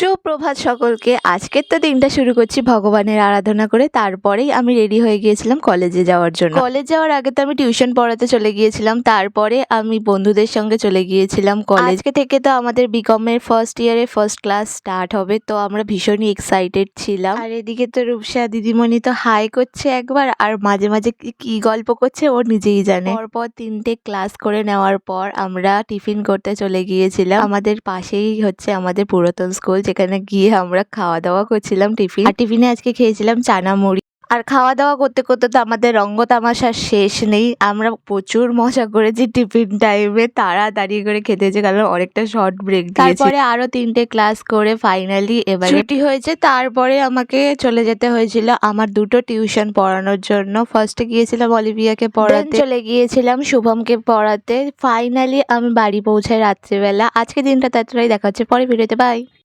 সুপ্রভাত সকলকে। আজকের তো দিনটা শুরু করছি ভগবানের আরাধনা করে। তারপরেই আমি রেডি হয়ে গিয়েছিলাম কলেজে যাওয়ার জন্য। কলেজ যাওয়ার আগে তো আমি টিউশন পড়াতে চলে গিয়েছিলাম। তারপরে আমি বন্ধুদের সঙ্গে চলে গিয়েছিলাম কলেজ। থেকে তো আমাদের বিকমের ফার্স্ট ইয়ারে ফার্স্ট ক্লাস স্টার্ট হবে তো আমরা ভীষণই এক্সাইটেড ছিলাম। আর এদিকে তো রূপসা দিদিমণি তো হাই করছে একবার আর মাঝে মাঝে কি- কি গল্প করছে ও নিজেই জানে। পরপর তিনটে ক্লাস করে নেওয়ার পর আমরা টিফিন করতে চলে গিয়েছিলাম। আমাদের পাশেই হচ্ছে আমাদের পুরাতন স্কুল যেখানে গিয়ে আমরা খাওয়া দাওয়া করছিলাম টিফিন। আর টিফিনে আজকে খেয়েছিলাম চানা মুড়ি আর খাওয়া দাওয়া করতে করতে তো আমাদের রঙ্গ তামাশার শেষ নেই। আমরা প্রচুর মজা করেছি টিফিন টাইমে। তারা দাঁড়িয়ে করে খেতে হয়েছে কারণ অনেকটা শর্ট ব্রেক তারপরে আরও তিনটে ক্লাস করে ফাইনালি এবার ছুটি হয়েছে। তারপরে আমাকে চলে যেতে হয়েছিল আমার দুটো টিউশন পড়ানোর জন্য। ফার্স্টে গিয়েছিলাম অলিভিয়াকে পড়াতে। চলে গিয়েছিলাম শুভমকে পড়াতে। ফাইনালি আমি বাড়ি পৌঁছাই রাত্রিবেলা। আজকে দিনটা তাড়াতাড়ি দেখা হচ্ছে। পরে ভিডিওতে বাই